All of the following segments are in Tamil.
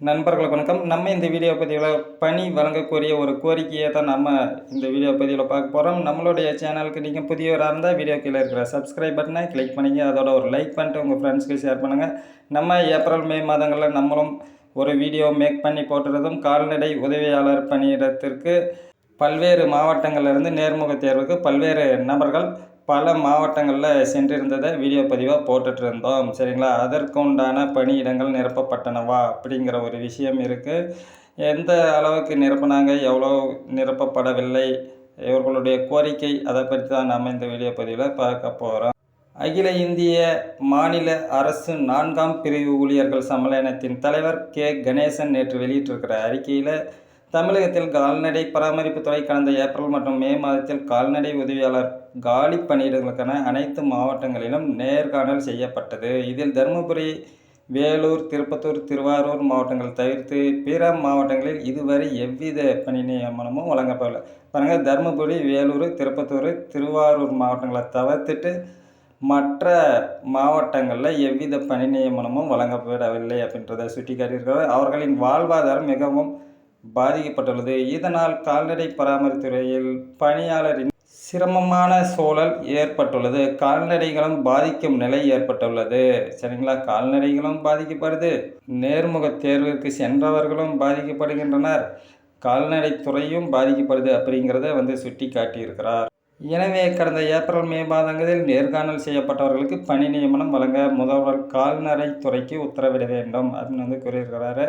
நண்பர்களுக்கு வணக்கம். நம்ம இந்த வீடியோ பதிவில் பணி வழங்கக்கூடிய ஒரு கோரிக்கையை தான் நம்ம இந்த வீடியோ பதிவில் பார்க்க போகிறோம் நம்மளுடைய சேனலுக்கு நீங்கள் புதியவராக இருந்தால் வீடியோ கீழே இருக்கிற சப்ஸ்கிரைப் பட்டனை கிளிக் பண்ணிங்க. அதோட ஒரு லைக் பண்ணிட்டு உங்கள் ஃப்ரெண்ட்ஸ்க்கு ஷேர் பண்ணுங்கள் நம்ம ஏப்ரல் மே மாதங்களில் நம்மளும் ஒரு வீடியோ மேக் பண்ணி போட்டுறதும் கால்நடை உதவியாளர் பணியிடத்திற்கு பல்வேறு மாவட்டங்கள்லேருந்து நேர்முக தேர்வுக்கு பல்வேறு நபர்கள் பல மாவட்டங்களில் சென்றிருந்ததை வீடியோ பதிவாக போட்டுட்டு இருந்தோம் சரிங்களா? அதற்கு உண்டான பணியிடங்கள் நிரப்பப்பட்டனவா? அப்படிங்கிற ஒரு விஷயம் இருக்குது எந்த அளவுக்கு நிரப்பினாங்க? எவ்வளோ நிரப்பப்படவில்லை? இவர்களுடைய கோரிக்கை அதை பற்றி தான் நம்ம இந்த வீடியோ பதிவில் பார்க்க போகிறோம் அகில இந்திய மாநில அரசு நான்காம் பிரிவு ஊழியர்கள் சம்மேளனத்தின் தலைவர் கே. கணேசன் நேற்று வெளியிட்டிருக்கிற அறிக்கையில் தமிழகத்தில் கால்நடை பராமரிப்பு துறை கடந்த ஏப்ரல் மற்றும் மே மாதத்தில் கால்நடை உதவியாளர் காலி பணியிடங்களுக்கான அனைத்து மாவட்டங்களிலும் நேர்காணல் செய்யப்பட்டது. இதில் தருமபுரி வேலூர் திருப்பத்தூர் திருவாரூர் மாவட்டங்கள் தவிர்த்து பிற மாவட்டங்களில் இதுவரை எவ்வித பணி நியமனமும் வழங்கப்படவில்லை பாருங்கள் தருமபுரி வேலூர் திருப்பத்தூர் திருவாரூர் மாவட்டங்களை தவிர்த்துட்டு மற்ற மாவட்டங்களில் எவ்வித பணி நியமனமும் வழங்கப்படவில்லை அப்படின்றத சுட்டி காட்டியிருக்கிறார் அவர்களின் வாழ்வாதாரம் மிகவும் பாதிக்கப்பட்டுள்ளது. இதனால் கால்நடை பராமரித்துறையில் பணியாளரின் சிரமமான சூழல் ஏற்பட்டுள்ளது. கால்நடைகளும் பாதிக்கும் நிலை ஏற்பட்டுள்ளது. சரிங்களா? கால்நடைகளும் பாதிக்கப்படுது. நேர்முக தேர்விற்கு சென்றவர்களும் பாதிக்கப்படுகின்றனர். கால்நடைத்துறையும் பாதிக்கப்படுது அப்படிங்கிறத வந்து சுட்டி காட்டியிருக்கிறார் எனவே கடந்த ஏப்ரல் மே மாதங்களில் நேர்காணல் செய்யப்பட்டவர்களுக்கு பணி நியமனம் வழங்க முதல்வர் கால்நடைத்துறைக்கு உத்தரவிட வேண்டும் அப்படின்னு வந்து கூறியிருக்கிறாரு.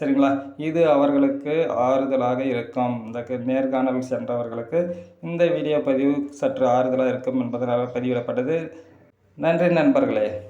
சரிங்களா? இது அவர்களுக்கு ஆறுதலாக இருக்கும். இந்த நேர்காணல் சென்றவர்களுக்கு இந்த வீடியோ பதிவு சற்று ஆறுதலாக இருக்கும் என்பதனால் பதிவிடப்பட்டது. நன்றி நண்பர்களே.